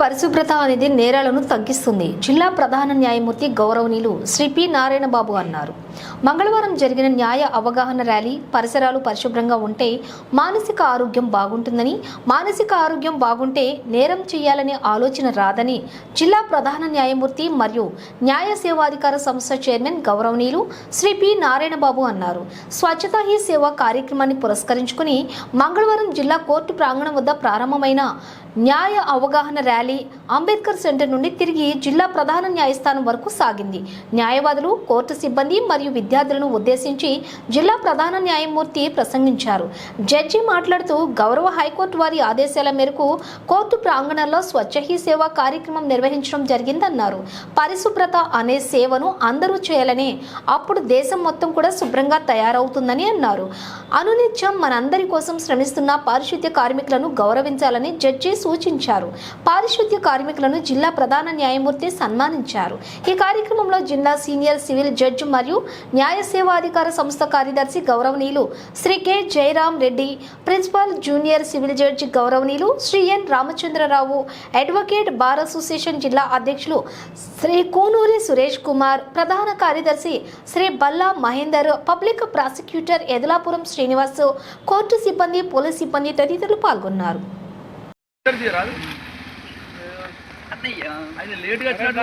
పరిశుభ్రత అనేది నేరాలను తగ్గిస్తుంది. జిల్లా ప్రధాన న్యాయమూర్తి గౌరవనీయులు శ్రీ పి నారాయణ బాబు అన్నారు. మంగళవారం జరిగిన న్యాయ అవగాహన ర్యాలీ పరిసరాలు పరిశుభ్రంగా ఉంటే మానసిక ఆరోగ్యం బాగుంటుందని మానసిక ఆరోగ్యం బాగుంటే నేరం చేయాలనే ఆలోచన రాదని జిల్లా ప్రధాన న్యాయమూర్తి మరియు న్యాయ సేవాధికార సంస్థ చైర్మన్ గౌరవనీయులు శ్రీ పి నారాయణ బాబు అన్నారు. స్వచ్ఛత హీ సేవ కార్యక్రమాన్ని పురస్కరించుకుని మంగళవారం జిల్లా కోర్టు ప్రాంగణం వద్ద ప్రారంభమైన న్యాయ అవగాహన ర్యాలీ అంబేద్కర్ సెంటర్ నుండి తిరిగి జిల్లా ప్రధాన న్యాయస్థానం వరకు సాగింది. న్యాయవాదులు కోర్టు సిబ్బంది మరియు విద్యార్థులను ఉద్దేశించి జిల్లా ప్రధాన న్యాయమూర్తి ప్రసంగించారు. జడ్జి మాట్లాడుతూ గౌరవ హైకోర్టు వారి ఆదేశాల మేరకు కోర్టు ప్రాంగణంలో స్వచ్ఛ హీ సేవ కార్యక్రమం నిర్వహించడం జరిగిందన్నారు. పరిశుభ్రత అనే సేవను అందరూ చేయాలని అప్పుడు దేశం మొత్తం కూడా శుభ్రంగా తయారవుతుందని అన్నారు. అనునిత్యం మనందరి కోసం శ్రమిస్తున్న పారిశుద్ధ్య కార్మికులను గౌరవించాలని జడ్జి సూచించారు. పారిశుద్ధ్య కార్మికులను జిల్లా ప్రధాన న్యాయమూర్తి సన్మానించారు. ఈ కార్యక్రమంలో జిల్లా సీనియర్ సివిల్ జడ్జి మరియు న్యాయ సేవాధికార సంస్థ కార్యదర్శి గౌరవనీయులు Shri K. Jayaram Reddy principal junior civil judge గౌరవనీయులు Shri N. Ramachandrarao advocate bar association జిల్లా అధ్యక్షులు శ్రీ కూనూరి సురేష్ కుమార్ ప్రధాన కార్యదర్శి Shri Balla Mahender public prosecutor Edalapuram Srinivas court సిబ్బంది పోలీస్ సిబ్బంది తదితరులు పాల్గొన్నారు. రాదు అది లేట్గా వచ్చినట్టు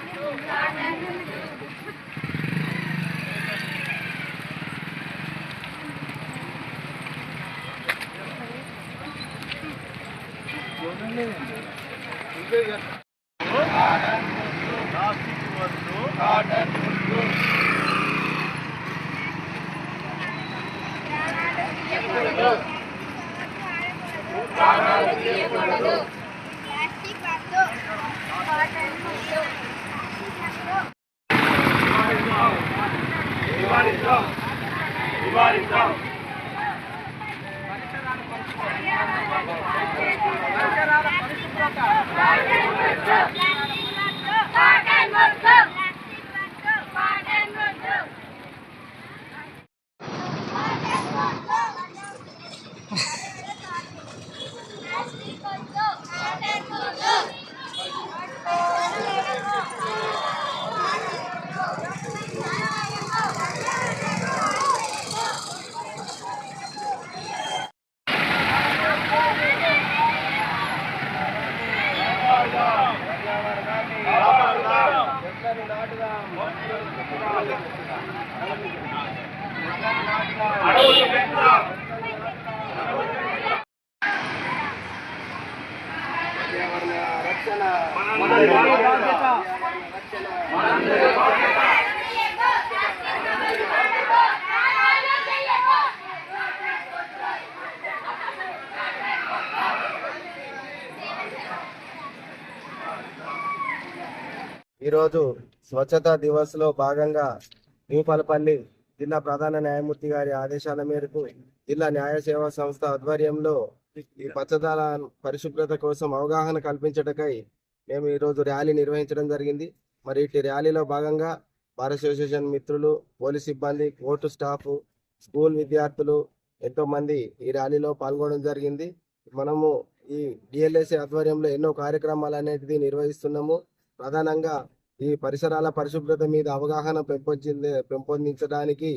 Yeah. ఈరోజు స్వచ్ఛతా దివస్లో భాగంగా భూపాలపల్లి జిల్లా ప్రధాన న్యాయమూర్తి గారి ఆదేశాల మేరకు జిల్లా న్యాయ సేవా సంస్థ ఆధ్వర్యంలో ఈ పచ్చదల పరిశుభ్రత కోసం అవగాహన కల్పించటకై మేము ఈరోజు ర్యాలీ నిర్వహించడం జరిగింది. మరి ఇటు ర్యాలీలో భాగంగా బార్ అసోసియేషన్ మిత్రులు పోలీస్ సిబ్బంది కోర్టు స్టాఫ్ స్కూల్ విద్యార్థులు ఎంతో మంది ఈ ర్యాలీలో పాల్గొనడం జరిగింది. మనము ఈ డిఎల్ఎస్ఏ ఆధ్వర్యంలో ఎన్నో కార్యక్రమాలు అనేటిది నిర్వహిస్తున్నాము. ప్రధానంగా ఈ పరిసరాల పరిశుభ్రత మీద అవగాహన పెంపొంది పెంపొందించడానికి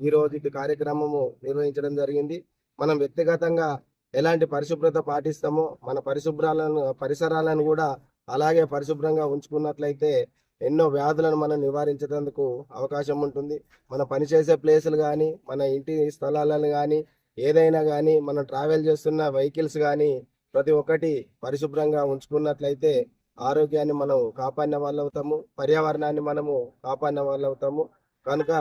ఈ రోజు ఇటు కార్యక్రమము నిర్వహించడం జరిగింది. మనం వ్యక్తిగతంగా ఎలాంటి పరిశుభ్రత పాటిస్తామో మన పరిశుభ్రాలను పరిసరాలను కూడా అలాగే పరిశుభ్రంగా ఉంచుకున్నట్లయితే ఎన్నో వ్యాధులను మనం నివారించేందుకు అవకాశం ఉంటుంది. మన పనిచేసే ప్లేసులు కానీ మన ఇంటి స్థలాలను కానీ ఏదైనా కానీ మనం ట్రావెల్ చేస్తున్న వెహికల్స్ కానీ ప్రతి ఒక్కటి పరిశుభ్రంగా ఉంచుకున్నట్లయితే ఆరోగ్యాన్ని మనం కాపాడిన వాళ్ళు అవుతాము పర్యావరణాన్ని మనము కాపాడిన వాళ్ళు అవుతాము కనుక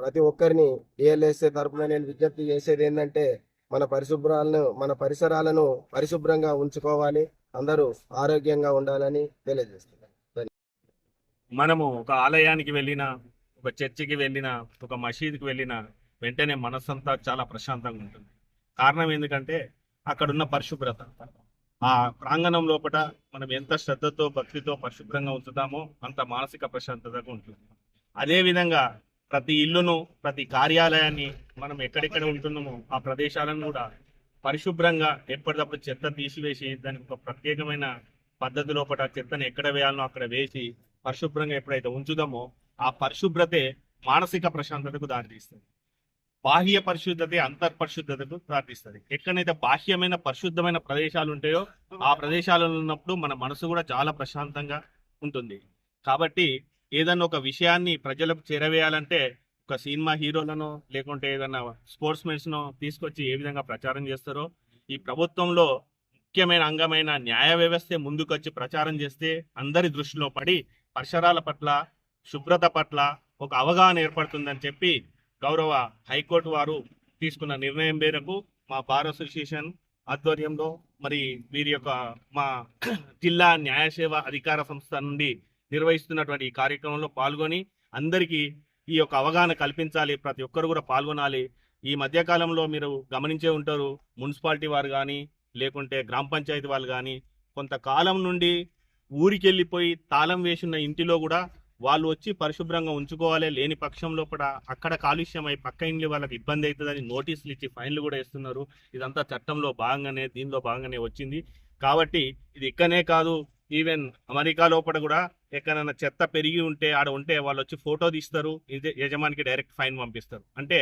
ప్రతి ఒక్కరిని డిఎల్ఎస్ఏ తరపున నేను విజ్ఞప్తి చేసేది ఏంటంటే మన పరిశుభ్రాలను మన పరిసరాలను పరిశుభ్రంగా ఉంచుకోవాలి. అందరూ ఆరోగ్యంగా ఉండాలని తెలియజేస్తున్నాను మనము ఒక ఆలయానికి వెళ్ళిన ఒక చర్చికి వెళ్ళిన ఒక మసీదుకి వెళ్ళిన వెంటనే మనసంతా చాలా ప్రశాంతంగా ఉంటుంది. కారణం ఎందుకంటే అక్కడున్న పరిశుభ్రత. ఆ ప్రాంగణం లోపల మనం ఎంత శ్రద్ధతో భక్తితో పరిశుభ్రంగా ఉంచుతామో అంత మానసిక ప్రశాంతతగా ఉంటుంది. అదే విధంగా ప్రతి ఇల్లును ప్రతి కార్యాలయాన్ని మనం ఎక్కడెక్కడ ఉంటున్నామో ఆ ప్రదేశాలను కూడా పరిశుభ్రంగా ఎప్పటికప్పుడు చెత్త తీసివేసి దానికి ఒక ప్రత్యేకమైన పద్ధతి లోపల చెత్తను ఎక్కడ వేయాలనో అక్కడ వేసి పరిశుభ్రంగా ఎప్పుడైతే ఉంచుదామో ఆ పరిశుభ్రతే మానసిక ప్రశాంతతకు దారితీస్తుంది. బాహ్య పరిశుద్ధతే అంతర్ పరిశుద్ధతకు దారితీస్తుంది. ఎక్కడైతే బాహ్యమైన పరిశుద్ధమైన ప్రదేశాలు ఉంటాయో ఆ ప్రదేశాలలో ఉన్నప్పుడు మన మనసు కూడా చాలా ప్రశాంతంగా ఉంటుంది. కాబట్టి ఏదన్నా ఒక విషయాన్ని ప్రజలకు చేరవేయాలంటే ఒక సినిమా హీరోలను లేకుంటే ఏదైనా స్పోర్ట్స్ మెన్స్ను తీసుకొచ్చి ఏ విధంగా ప్రచారం చేస్తారో ఈ ప్రభుత్వంలో ముఖ్యమైన అంగమైన న్యాయ వ్యవస్థే ముందుకొచ్చి ప్రచారం చేస్తే అందరి దృష్టిలో పడి పరిసరాల పట్ల శుభ్రత పట్ల ఒక అవగాహన ఏర్పడుతుందని చెప్పి గౌరవ హైకోర్టు వారు తీసుకున్న నిర్ణయం మేరకు మా బార్ అసోసియేషన్ ఆధ్వర్యంలో మరి వీరి యొక్క మా జిల్లా న్యాయ సేవ అధికార సంస్థ నుండి నిర్వహిస్తున్నటువంటి ఈ కార్యక్రమంలో పాల్గొని అందరికీ ఈ యొక్క అవగాహన కల్పించాలి ప్రతి ఒక్కరు కూడా పాల్గొనాలి. ఈ మధ్యకాలంలో మీరు గమనించే ఉంటారు మున్సిపాలిటీ వారు కానీ లేకుంటే గ్రామ పంచాయతీ వాళ్ళు కానీ కొంతకాలం నుండి ఊరికి వెళ్ళిపోయి తాళం వేసిన ఇంటిలో కూడా వాళ్ళు వచ్చి పరిశుభ్రంగా ఉంచుకోవాలి లేని పక్షంలో కూడా అక్కడ కాలుష్యం అయి పక్క ఇండ్లు వాళ్ళకి ఇబ్బంది అవుతుందని నోటీసులు ఇచ్చి ఫైన్లు కూడా ఇస్తున్నారు ఇదంతా చట్టంలో భాగంగానే దీనిలో భాగంగానే వచ్చింది. కాబట్టి ఇది ఇక్కడనే కాదు ఈవెన్ అమెరికా లోపల కూడా ఎక్కడైనా చెత్త పెరిగి ఉంటే ఆడ ఉంటే వాళ్ళు వచ్చి ఫోటో తీస్తారు ఇది యజమానికి డైరెక్ట్ ఫైన్ పంపిస్తారు. అంటే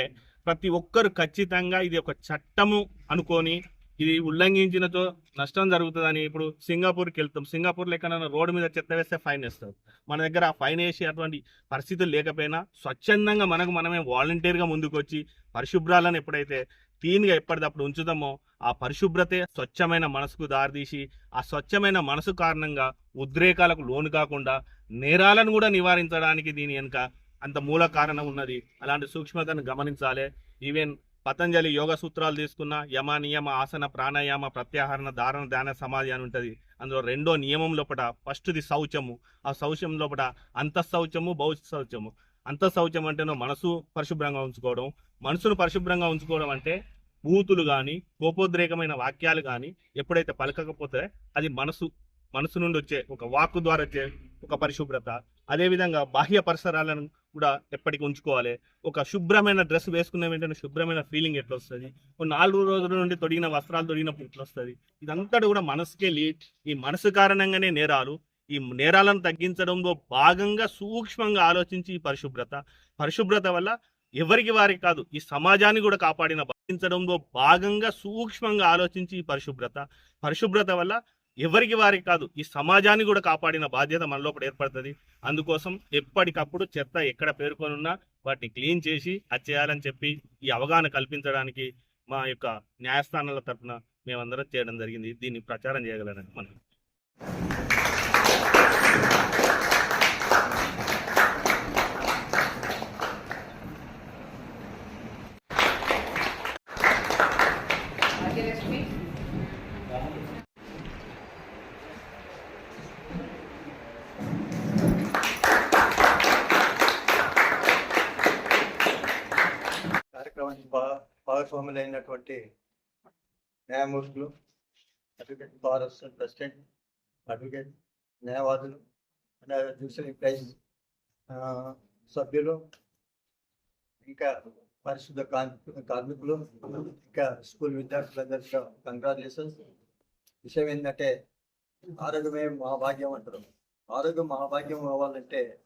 ప్రతి ఒక్కరు ఖచ్చితంగా ఇది ఒక చట్టము అనుకొని ఇది ఉల్లంఘించినతో నష్టం జరుగుతుందని ఇప్పుడు సింగపూర్కి వెళ్తాం. సింగపూర్లో ఎక్కడైనా రోడ్డు మీద చెత్త వేస్తే ఫైన్ వేస్తారు. మన దగ్గర ఆ ఫైన్ వేసే అటువంటి పరిస్థితులు లేకపోయినా స్వచ్ఛందంగా మనకు మనమే వాలంటీర్గా ముందుకు వచ్చి పరిశుభ్రాలను ఎప్పుడైతే క్లీన్గా ఎప్పటికప్పుడు ఉంచుతామో ఆ పరిశుభ్రతే స్వచ్ఛమైన మనసుకు దారితీసి ఆ స్వచ్ఛమైన మనసు కారణంగా ఉద్రేకాలకు లోను కాకుండా నేరాలను కూడా నివారించడానికి దీని వెనుక అంత మూల కారణం ఉన్నది. అలాంటి సూక్ష్మతను గమనించాలి. ఈవెన్ పతంజలి యోగ సూత్రాలు తీసుకున్న యమ నియమ ఆసన ప్రాణాయామ ప్రత్యాహరణ ధారణ ధ్యాన సమాధి అని ఉంటుంది. అందులో రెండో నియమం లోపల ఫస్ట్ది శౌచము. ఆ శౌచం లోపల అంతఃశౌచము భౌ శౌచము. అంతఃశౌచం అంటేనో మనసు పరిశుభ్రంగా ఉంచుకోవడం మనసును పరిశుభ్రంగా ఉంచుకోవడం అంటే బూతులు కానీ కోపోద్రేకమైన వాక్యాలు కానీ ఎప్పుడైతే పలకకపోతే అది మనసు మనసు నుండి వచ్చే ఒక వాక్కు ద్వారా వచ్చే ఒక పరిశుభ్రత. అదేవిధంగా బాహ్య పరిసరాలను కూడా ఎప్పటికీ ఉంచుకోవాలి. ఒక శుభ్రమైన డ్రెస్ వేసుకున్న వెంటనే శుభ్రమైన ఫీలింగ్ ఎట్లా వస్తుంది ఒక నాలుగు రోజుల నుండి తొడిగిన వస్త్రాలు తొడిగినప్పుడు ఎట్లా వస్తుంది ఇదంతా కూడా మనసుకే లీడ్. ఈ మనసు కారణంగానే నేరాలు ఈ నేరాలను తగ్గించడంలో భాగంగా సూక్ష్మంగా ఆలోచించి ఈ పరిశుభ్రత పరిశుభ్రత వల్ల ఎవరికి వారికి కాదు ఈ సమాజాన్ని కూడా కాపాడిన భావించడంలో భాగంగా సూక్ష్మంగా ఆలోచించి ఈ పరిశుభ్రత పరిశుభ్రత వల్ల ఎవరికి వారికి కాదు ఈ సమాజాన్ని కూడా కాపాడిన బాధ్యత మన లోపల ఏర్పడుతుంది. అందుకోసం ఎప్పటికప్పుడు చెత్త ఎక్కడ పేర్కొనున్నా వాటిని క్లీన్ చేసి అది చేయాలని చెప్పి ఈ అవగాహన కల్పించడానికి మా యొక్క న్యాయస్థానాల తరఫున మేమందరం చేయడం జరిగింది. దీన్ని ప్రచారం చేయగలరని మనం కార్యక్రమానికి భా భాగస్వాములైనటువంటి న్యాయమూర్తులు advocate bar association president advocate న్యాయవాదులు జ్యుడిషియల్ ప్రైజ్ సభ్యులు ఇంకా పరిశుద్ధ కార్మి- కార్మికులు ఇంకా స్కూల్ విద్యార్థులందరికీ కంగ్రాచులేషన్స్. విషయం ఏంటంటే ఆరోగ్యమే మహాభాగ్యం అంటారు. ఆరోగ్యం మహాభాగ్యం అవ్వాలంటే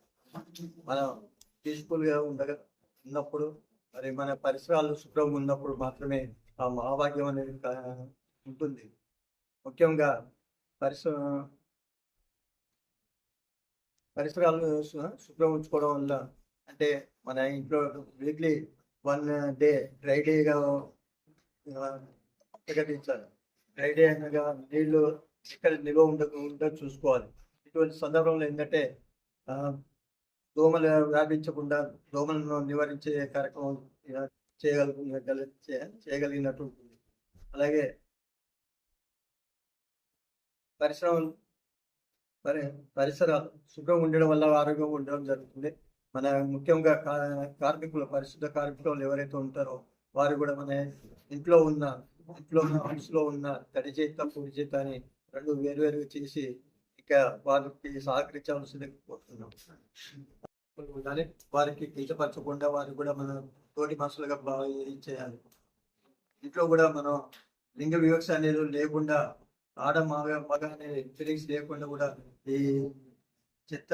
మనం పీస్ఫుల్గా ఉండగా ఉన్నప్పుడు మరి మన పరిసరాలు శుభ్రంగా ఉన్నప్పుడు మాత్రమే ఆ మహాభాగ్యం అనేది ఉంటుంది. ముఖ్యంగా పరిసర పరిసరాలను శుభ్రం ఉంచుకోవడం వల్ల అంటే మన ఇంట్లో వీక్లీ వన్ డే డ్రై డేగా ప్రకటించాలి. డ్రై డే అనగా నీళ్ళు ఇక్కడ నిల్వ ఉండ ఉండ చూసుకోవాలి. ఇటువంటి సందర్భంలో ఏంటంటే దోమలు వ్యాపించకుండా దోమలను నివారించే కార్యక్రమం ఇలా చేయగలిగినట్టు ఉంటుంది. అలాగే పరిశ్రమలు పరి పరిసరాలు శుభ్రంగా ఉండడం వల్ల ఆరోగ్యంగా ఉండడం జరుగుతుంది. మన ముఖ్యంగా కా- కార్మికులు పరిశుద్ధ కార్మికులు ఎవరైతే ఉంటారో వారు కూడా మన ఇంట్లో ఉన్న ఇంట్లో ఉన్న హౌస్లో ఉన్న తడి చేత పూడి చేత అని రెండు వేరువేరుగా చేసి ఇక వారికి సహకరించాల్సింది కోరుతున్నాం. కానీ వారికి కించపరచకుండా వారు కూడా మన తోటి మనుషులుగా బాగా చేయాలి. ఇంట్లో కూడా మనం లింగ వివక్ష అనేది లేకుండా ఆడ మగ మగ అనే ఫీలింగ్స్ లేకుండా కూడా ఈ చెత్త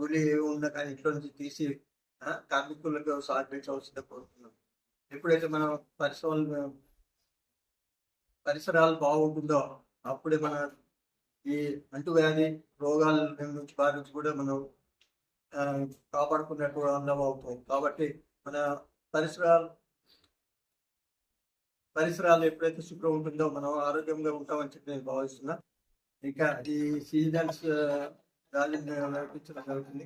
గులి ఏమి ఉన్నా కానీ ఇంట్లో నుంచి తీసి కార్మికులకు సహకరించవలసిందే కోరుతున్నాం. ఎప్పుడైతే మనం పరిశ్రమలు పరిసరాలు బాగుంటుందో అప్పుడే మన ఈ అంటువ్యాధి రోగాల నుంచి బారి నుంచి కూడా మనం కాపాడుకున్నట్టు అందం అవుతుంది కాబట్టి మన పరిసరాలు పరిసరాలు ఎప్పుడైతే శుభ్రం ఉంటుందో మనం ఆరోగ్యంగా ఉంటామని చెప్పి నేను భావిస్తున్నా. ఇంకా ఈ సీజన్స్ గాలిని నడిపించడం జరుగుతుంది.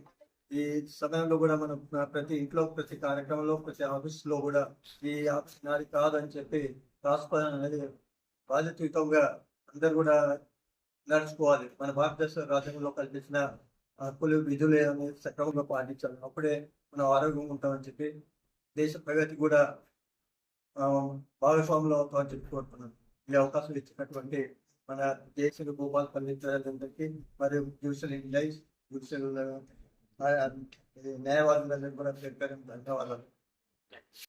ఈ సమయంలో కూడా మనం ప్రతి ఇంట్లో ప్రతి కార్యక్రమంలో ప్రతి ఆఫీస్లో కూడా ఈ ఆఫీస్ నాది కాదని చెప్పి రాష్ట్రం అనేది బాధ్యతయుతంగా అందరు కూడా నడుచుకోవాలి. మన భారతదేశ రాజ్యాంగంలో కల్పించిన హక్కులు విధులు అనేది సక్రమంగా పాటించాలి. అప్పుడే మనం ఆరోగ్యంగా ఉంటామని చెప్పి దేశ ప్రగతి కూడా భాగస్వాములు అవుతామని చెప్పి కోరుతున్నాను. ఈ అవకాశం ఇచ్చినటువంటి మన దేశ భూపాలు పండితులందరికీ మరియు జ్యూషల్ ఇండియస్ జ్యూషల్ న్యాయవాదులందరికీ కూడా పేరు ధన్యవాదాలు.